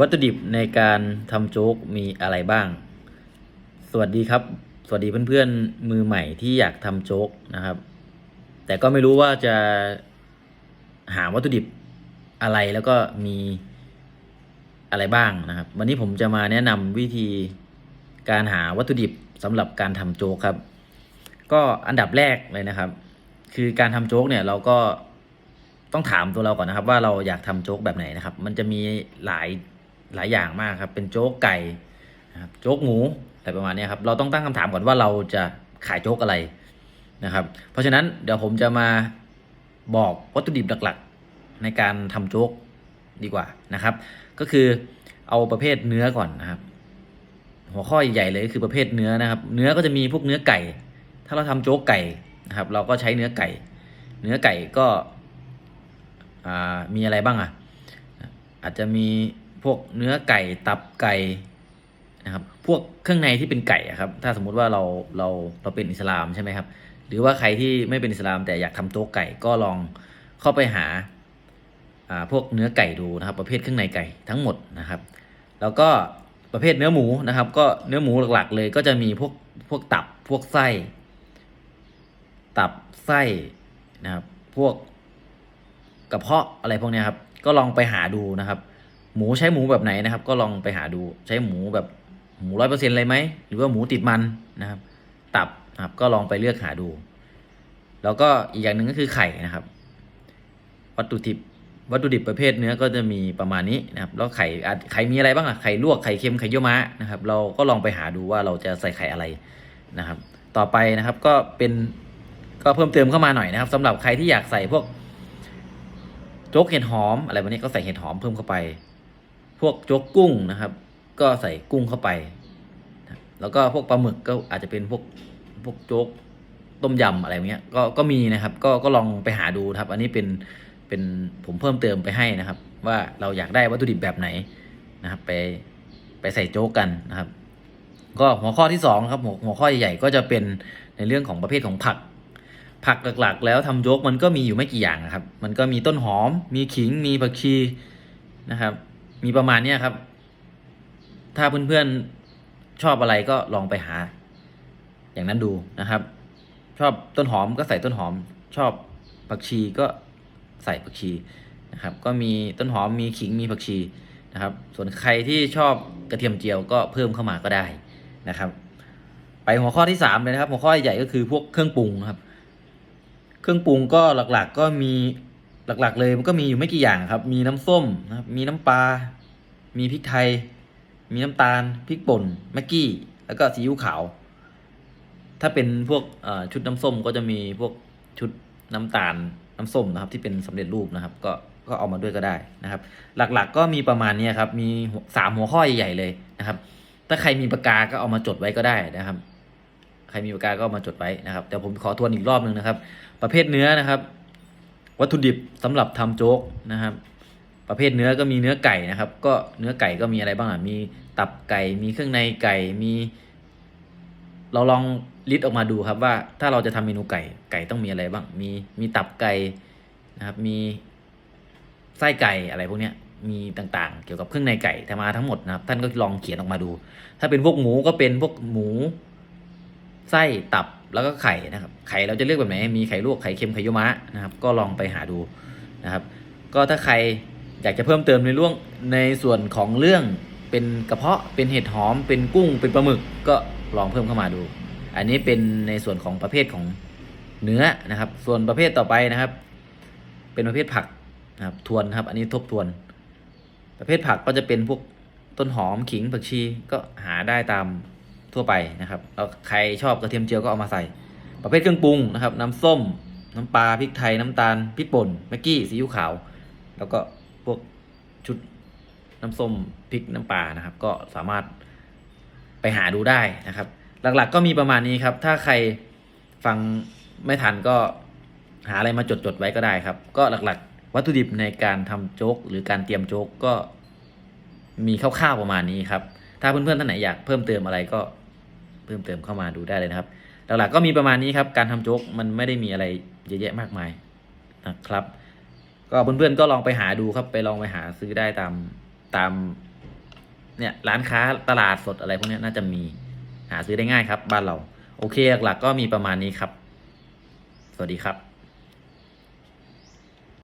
วัตถุดิบในการทำโจ๊กมีอะไรบ้าง สวัสดีครับ สวัสดีเพื่อนๆ มือใหม่ที่อยากทำโจ๊กนะครับ แต่ก็ไม่รู้ว่าจะหาวัตถุดิบอะไรแล้วก็มีอะไรบ้างนะครับ วันนี้ผมจะมาแนะนำวิธีการหาวัตถุดิบสำหรับการทำโจ๊กครับ ก็อันดับแรกเลยนะครับ คือการทำโจ๊กเนี่ยเราก็ต้องถามตัวเราก่อนนะครับ ว่าเราอยากทำโจ๊กแบบไหนนะครับ มันจะมีหลาย หลายอย่างมากครับ เป็นโจ๊กไก่นะครับโจ๊กหมูอะไรประมาณนี้ครับ เราต้องตั้งคำถามก่อนว่าเราจะขายโจ๊กอะไรนะครับ เพราะฉะนั้นเดี๋ยวผมจะมาบอกวัตถุดิบหลักๆ ในการทำโจ๊กดีกว่านะครับ ก็คือเอาประเภทเนื้อก่อนนะครับ หัวข้อใหญ่เลยก็คือประเภทเนื้อนะครับ เนื้อก็จะมีพวกเนื้อไก่ ถ้าเราทำโจ๊กไก่นะครับ เราก็ใช้เนื้อไก่ เนื้อไก่ก็มีอะไรบ้างอะอาจจะมี พวกเนื้อไก่ตับไก่นะครับ พวกเครื่องในที่เป็นไก่ครับ ถ้าสมมุติว่าเราเราเราเป็นอิสลามใช่ไหมครับ หรือว่าใครที่ไม่เป็นอิสลามแต่อยากทำโจ๊กไก่ก็ลองเข้าไปหาอ่าพวกเนื้อไก่ดูนะครับ ประเภทเครื่องในไก่ทั้งหมดนะครับ แล้วก็ประเภทเนื้อหมูนะครับ ก็เนื้อหมูหลักๆ เลยก็จะมีพวกพวกตับพวกไส้ ตับไส้นะครับ พวกกระเพาะอะไรพวกนี้ครับ ก็ลองไปหาดูนะครับ หมูใช้หมูแบบไหนนะครับ ก็ลองไปหาดูใช้หมูแบบหมูร้อยเปอร์เซ็นต์เลยไหมหรือว่าหมูติดมันนะครับ ตับนะครับก็ลองไปเลือกหาดู แล้วก็อีกอย่างหนึ่งก็คือไข่นะครับ วัตถุดิบวัตถุดิบประเภทเนื้อก็จะมีประมาณนี้นะครับ แล้วไข่อะไข่มีอะไรบ้างอะไข่ลวกไข่เค็มไข่เยี่ยวม้านะครับ เราก็ลองไปหาดูว่าเราจะใส่ไข่อะไรนะครับ ต่อไปนะครับก็เป็นก็เพิ่มเติมเข้ามาหน่อยนะครับสำหรับใครที่อยากใส่พวกโจ๊กเห็ดหอมอะไรแบบนี้ก็ใส่เห็ดหอมเพิ่มเข้าไป พวกโจ๊กกุ้งนะครับ ก็ใส่กุ้งเข้าไป แล้วก็พวกปลาหมึกก็อาจจะเป็นพวกพวกโจ๊กต้มยำอะไรเนี้ยก็ก็มีนะครับ ก็ก็ลองไปหาดูครับ อันนี้เป็นเป็นผมเพิ่มเติมไปให้นะครับ ว่าเราอยากได้วัตถุดิบแบบไหนนะครับ ไปไปใส่โจ๊กกันนะครับ ก็หัวข้อที่สองครับหัวหัวข้อใหญ่ๆก็จะเป็นในเรื่องของประเภทของผัก ผักหลักๆ แล้วทำโจ๊กมันก็มีอยู่ไม่กี่อย่างนะครับ มันก็มีต้นหอม มีขิงมีผักชีนะครับ มีประมาณเนี้ยครับ ถ้าเพื่อนๆชอบอะไรก็ลองไปหา อย่างนั้นดูนะครับ ชอบต้นหอมก็ใส่ต้นหอม ชอบผักชีก็ใส่ผักชีนะครับ ก็มีต้นหอมมีขิงมีผักชีนะครับ ส่วนใครที่ชอบกระเทียมเจียวก็เพิ่มเข้ามาก็ได้นะครับ ไปหัวข้อที่สามเลยนะครับ หัวข้อใหญ่ก็คือพวกเครื่องปรุงครับ เครื่องปรุงก็หลักๆก็มี หลักๆ เลยมันก็มีอยู่ไม่กี่อย่างครับ มีน้ำส้มนะครับ มีน้ำปลา มีพริกไทย มีน้ำตาล พริกป่นแม็กกี้ แล้วก็ซีอิ๊วขาว ถ้าเป็นพวกชุดน้ำส้มก็จะมีพวกชุดน้ำตาลน้ำส้มนะครับ ที่เป็นสำเร็จรูปนะครับ ก็ก็เอามาด้วยก็ได้นะครับ หลักๆก็มีประมาณนี้ครับ มีสามหัวข้อใหญ่ๆเลยนะครับ ถ้าใครมีปากกาก็เอามาจดไว้ก็ได้นะครับ ใครมีปากกาก็เอามาจดไว้นะครับ แต่ผมขอทวนอีกรอบหนึ่งนะครับ ประเภทเนื้อนะครับ วัตถุดิบสำหรับทำโจ๊กนะครับ ประเภทเนื้อก็มีเนื้อไก่นะครับ ก็เนื้อไก่ก็มีอะไรบ้างอะมีตับไก่มีเครื่องในไก่มี เราลองลิสต์ออกมาดูครับว่าถ้าเราจะทำเมนูไก่ไก่ต้องมีอะไรบ้าง มีมีตับไก่นะครับ มีไส้ไก่อะไรพวกเนี้ยมีต่างๆ เกี่ยวกับเครื่องในไก่ทำมาทั้งหมดนะครับ ท่านก็ลองเขียนออกมาดู ถ้าเป็นพวกหมูก็เป็นพวกหมู ไส้ตับ แล้วก็ไข่นะครับ ไข่เราจะเลือกแบบไหน มีไข่ลวก ไข่เค็ม ไข่ยม้านะครับ ก็ลองไปหาดูนะครับ ก็ถ้าใครอยากจะเพิ่มเติมในเรื่องในส่วนของเรื่องเป็นกระเพาะ เป็นเห็ดหอม เป็นกุ้ง เป็นปลาหมึก ก็ลองเพิ่มเข้ามาดู อันนี้เป็นในส่วนของประเภทของเนื้อนะครับ ส่วนประเภทต่อไปนะครับ เป็นประเภทผักนะครับ ทวนครับ อันนี้ทบทวน ประเภทผักก็จะเป็นพวกต้นหอม ขิง ผักชี ก็หาได้ตาม ทั่วไปนะครับแล้วใครชอบกระเทียมเจียวก็เอามาใส่ ประเภทเครื่องปรุงนะครับ น้ำส้ม น้ำปลาพริกไทยน้ำตาลพริกป่นแม็กกี้ซีอิ๊วขาว แล้วก็พวกชุดน้ำส้มพริกน้ำปลานะครับ ก็สามารถไปหาดูได้นะครับ หลักๆก็มีประมาณนี้ครับ ถ้าใครฟังไม่ทันก็หาอะไรมาจดๆไว้ก็ได้ครับ ก็หลักๆ วัตถุดิบในการทำโจ๊กหรือการเตรียมโจ๊กก็มีคร่าวๆประมาณนี้ครับ ถ้าเพื่อนๆท่านไหนอยากเพิ่มเติมอะไรก็ เพิ่มเติมเข้ามาดูได้เลยนะครับ หลักๆก็มีประมาณนี้ครับ การทำโจ๊กมันไม่ได้มีอะไรเยอะแยะมากมายนะครับ ก็เพื่อนๆก็ลองไปหาดูครับ ไปลองไปหาซื้อได้ตามตามเนี่ยร้านค้าตลาดสดอะไรพวกนี้น่าจะมีหาซื้อได้ง่ายครับ บ้านเรา โอเคหลักๆก็มีประมาณนี้ครับ สวัสดีครับ